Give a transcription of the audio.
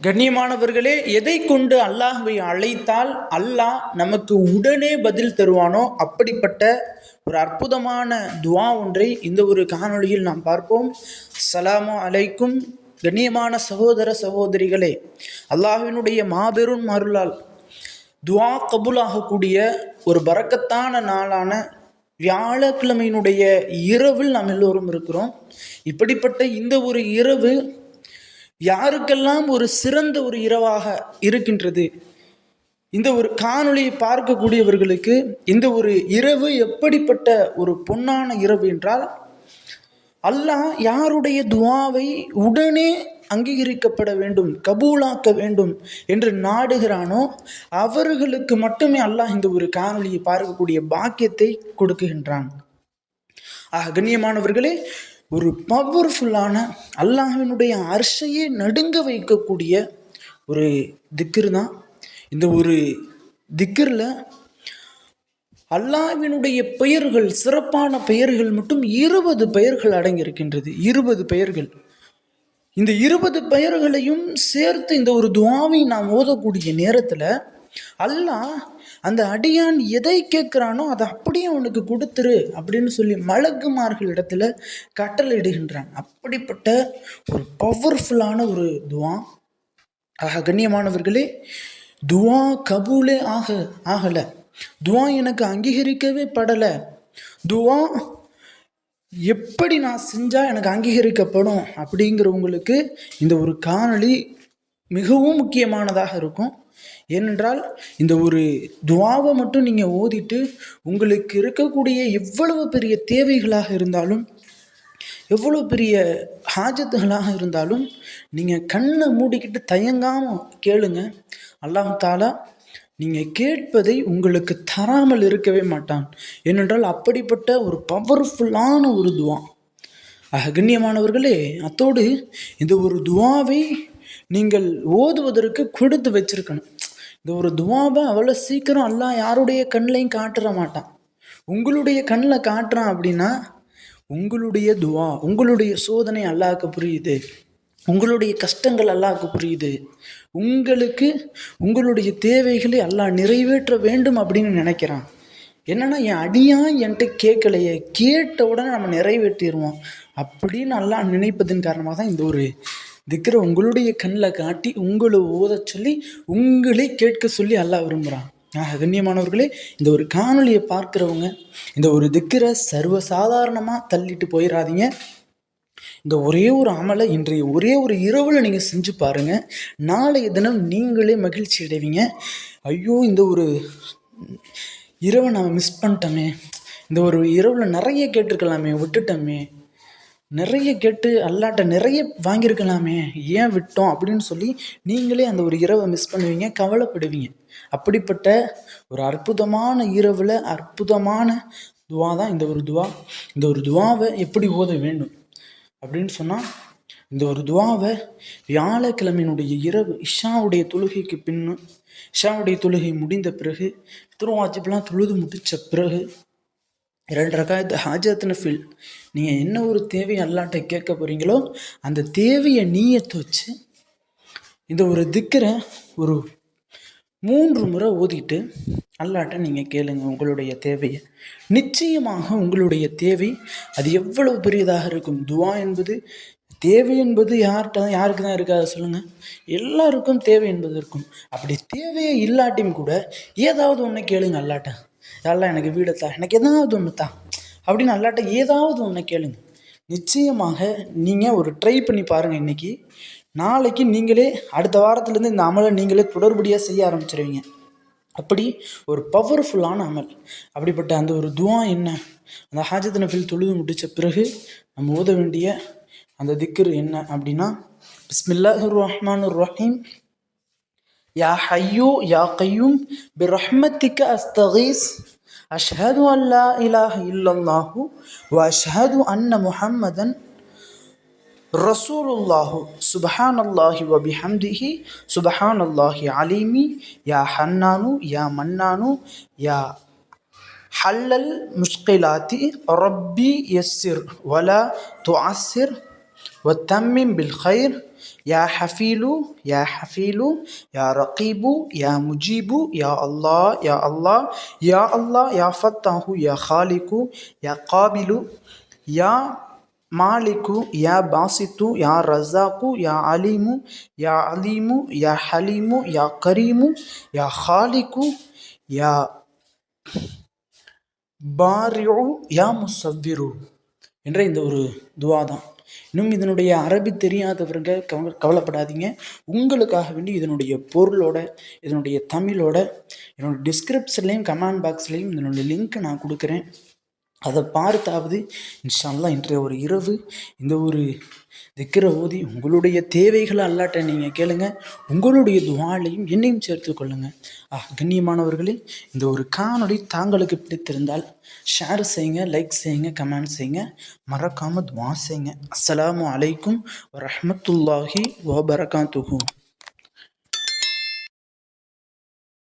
கண்ணியமானவர்களே எதை கொண்டு அல்லாஹுவை அழைத்தால் அல்லாஹ் நமக்கு உடனே பதில் தருவானோ? அப்படிப்பட்ட ஒரு அற்புதமான துவா ஒன்றை இந்த ஒரு காணொளியில் நாம் பார்ப்போம். சலாமு அலைக்கும் கண்ணியமான சகோதர சகோதரிகளே அல்லாஹினுடைய மாபெரும் அருளால் துவா கபுலாகக்கூடிய ஒரு பறக்கத்தான நாளான வியாழக்கிழமையினுடைய இரவில் நாம் எல்லோரும் இருக்கிறோம். இப்படிப்பட்ட இந்த ஒரு இரவு யாருக்கெல்லாம் ஒரு சிறந்த ஒரு இரவாக இருக்கின்றது? இந்த ஒரு காணொளியை பார்க்கக்கூடியவர்களுக்கு இந்த ஒரு இரவு எப்படிப்பட்ட ஒரு பொன்னான இரவு என்றால் அல்லாஹ் யாருடைய துவாவை உடனே அங்கீகரிக்கப்பட வேண்டும் கபூலாக்க வேண்டும் என்று நாடுகிறானோ அவர்களுக்கு மட்டுமே அல்லாஹ் இந்த ஒரு காணொளியை பார்க்கக்கூடிய பாக்கியத்தை கொடுக்குகின்றான். ஆக கண்ணியமானவர்களே ஒரு பவர்ஃபுல்லான அல்லாஹினுடைய அரிசையே நடுங்க வைக்கக்கூடிய ஒரு திக்கர் தான் இந்த ஒரு திக்கரில் அல்லாவினுடைய பெயர்கள் சிறப்பான பெயர்கள் மட்டும் இருபது பெயர்கள் அடங்கியிருக்கின்றது. இருபது பெயர்கள். இந்த இருபது பெயர்களையும் சேர்த்து இந்த ஒரு துவாவை நாம் ஓதக்கூடிய நேரத்தில் அல்லாஹ் அந்த அடியான் எதை கேட்குறானோ அதை அப்படியே அவனுக்கு கொடுத்துரு அப்படின்னு சொல்லி மலக்குமார்கள் இடத்துல கட்டளையிடுகின்றான். அப்படிப்பட்ட ஒரு பவர்ஃபுல்லான ஒரு துவா. ஆக கண்ணியமானவர்களே துவா கபூலே ஆக ஆகலை. துவா எனக்கு அங்கீகரிக்கவே படலை. துவா எப்படி நான் செஞ்சால் எனக்கு அங்கீகரிக்கப்படும் அப்படிங்கிறவங்களுக்கு இந்த ஒரு காணொளி மிகவும் முக்கியமானதாக இருக்கும். ஏனென்றால் இந்த ஒரு துவாவை மட்டும் நீங்கள் ஓதிட்டு உங்களுக்கு இருக்கக்கூடிய எவ்வளவு பெரிய தேவைகளாக இருந்தாலும் எவ்வளோ பெரிய ஹாஜத்துகளாக இருந்தாலும் நீங்கள் கண்ணை மூடிக்கிட்டு தயங்காமல் கேளுங்க. அல்லாஹ் தாலா நீங்கள் கேட்பதை உங்களுக்கு தராமல் இருக்கவே மாட்டான். ஏனென்றால் அப்படிப்பட்ட ஒரு பவர்ஃபுல்லான ஒரு துவா. ஆக கண்ணியமானவர்களே அத்தோடு இந்த ஒரு துவாவை நீங்கள் ஓதுவதற்கு கொடுத்து வச்சிருக்கணும். இந்த ஒரு துவாவை அவ்வளோ சீக்கிரம் எல்லாம் யாருடைய கண்ணிலையும் காட்டுற மாட்டான். உங்களுடைய கண்ணில் காட்டுறான் அப்படின்னா உங்களுடைய துவா உங்களுடைய சோதனை அல்லாவுக்கு புரியுது. உங்களுடைய கஷ்டங்கள் அல்லாவுக்கு புரியுது. உங்களுக்கு உங்களுடைய தேவைகளை அல்லாஹ் நிறைவேற்ற வேண்டும் அப்படின்னு நினைக்கிறான். என்னன்னா என் அடியான் என்கிட்ட கேட்கலையே கேட்ட உடனே நம்ம நிறைவேற்றிடுவோம் அப்படின்னு நல்லா நினைப்பதன் காரணமாக தான் இந்த ஒரு திக்ரை உங்களுடைய கண்ணில் காட்டி உங்களை ஓதச் சொல்லி உங்களை கேட்க சொல்லி அல்லாஹ் விரும்புகிறான் ஆக கண்ணியமானவர்களே இந்த ஒரு காணொலியை பார்க்குறவங்க இந்த ஒரு திக்கரை சர்வசாதாரணமாக தள்ளிட்டு போயிடாதீங்க இந்த ஒரே ஒரு அமலை இன்றைய ஒரே ஒரு இரவில் நீங்கள் செஞ்சு பாருங்கள் நாளைய தினம் நீங்களே மகிழ்ச்சி அடைவீங்க. ஐயோ இந்த ஒரு இரவை நாம் மிஸ் பண்ணிட்டோமே. இந்த ஒரு இரவில் நிறைய கேட்டிருக்கலாமே விட்டுட்டோமே. நிறைய கேட்டு அல்லாட்ட நிறைய வாங்கியிருக்கலாமே ஏன் விட்டோம் அப்படின்னு சொல்லி நீங்களே அந்த ஒரு இரவை மிஸ் பண்ணுவீங்க கவலைப்படுவீங்க. அப்படிப்பட்ட ஒரு அற்புதமான இரவில் அற்புதமான துவா தான் இந்த ஒரு துவா. இந்த ஒரு துவாவை எப்படி ஓத வேண்டும்? அப்படின்னு சொன்னால் இந்த ஒரு துவாவை வியாழக்கிழமையினுடைய இரவு இஷாவுடைய தொழுகைக்கு பின்னு இஷாவுடைய தொழுகை முடிந்த பிறகு திருவாஜிப்லாம் தொழுது முடித்த பிறகு இரண்டு ரகாயத்து ஹாஜத்னு ஃபில். நீங்கள் என்ன ஒரு தேவை அல்லாட்ட கேட்க போகிறீங்களோ அந்த தேவையை நீயத்து வச்சு இந்த ஒரு திக்கரை ஒரு மூன்று முறை ஓதிட்டு அல்லாட்ட நீங்கள் கேளுங்க உங்களுடைய தேவையை. நிச்சயமாக உங்களுடைய தேவை அது எவ்வளவு பெரியதாக இருக்கும். துவா என்பது தேவை என்பது யார்கிட்ட யாருக்கு தான் இருக்காது சொல்லுங்கள் எல்லாருக்கும் தேவை என்பது இருக்கும். அப்படி தேவையே இல்லாட்டியும் கூட ஏதாவது ஒன்று கேளுங்க அல்லாட்ட. யாரெல்லாம் எனக்கு வீடு தா எனக்கு ஏதாவது ஒன்று தா. அப்படின்னு அல்லாட்ட ஏதாவது ஒன்று கேளுங்க. நிச்சயமாக நீங்கள் ஒரு ட்ரை பண்ணி பாருங்கள் இன்றைக்கி நாளைக்கு நீங்களே அடுத்த வாரத்துலேருந்து இந்த அமலை நீங்களே தொடர்படியாக செய்ய ஆரம்பிச்சிருவீங்க. அப்படி ஒரு பவர்ஃபுல்லான அமல். அப்படிப்பட்ட அந்த ஒரு துவா என்ன? அந்த ஹாஜத் நஃபில் தொழுது முடித்த பிறகு நம்ம ஓத வேண்டிய அந்த திக்ரு என்ன அப்படின்னா பிஸ்மில்லாஹுர் ரஹ்மான் ரஹீம். يا حي يا قيوم برحمتك أستغيث. أشهد أن لا إله إلا الله وأشهد أن محمدا رسول الله سبحان الله وبحمده. سبحان الله عليم يا حنان يا منان يا حل المشكلات ربي يسر ولا تعسر. وتمم بالخير யா ஹஃபீலு யா ஹஃபீலு யா ரகீபு யா முஜீபு யா அல்லாஹ் யா அல்லாஹ் யா அல்லாஹ் யா ஃபத்தாஹு யா ஹாலிகு யா காபிலு யா மாலிக்கு யா பாசித்து யா ரஸாக்கு யா அலீமு யா அலீமு யா ஹலீமு யா கரீமு யா ஹாலிக்கு யா பாரிஉ யா முசவ்விரு என்ற இந்த ஒரு துவா தான் இன்னும் இதனுடைய அரபி தெரியாதவருங்க கவ கவலைப்படாதீங்க. உங்களுக்காக வேண்டி இதனுடைய பொருளோட இதனுடைய தமிழோட என்னோடய டிஸ்கிரிப்ஷன்லேயும் கமெண்ட் பாக்ஸ்லேயும் இதனுடைய லிங்க்கை நான் கொடுக்குறேன். அதை பார்த்தாவது இன்ஷா இன்றைய ஒரு இரவு இந்த ஒரு திக்கிற ஓதி உங்களுடைய தேவைகளை அல்லாட்ட நீங்கள் கேளுங்க உங்களுடைய துவாலையும் என்னையும் சேர்த்து கொள்ளுங்கள் ஆ கண்ணியமானவர்களே இந்த ஒரு காணொளி தாங்களுக்கு பிடித்திருந்தால் ஷேர் செய்யுங்க லைக் செய்யுங்க கமெண்ட் செய்யுங்க மறக்காமல் துவா செய்யுங்க. அஸ்லாம் வலைக்கும் வரமத்துல்லாஹி வபரகாத்துகும்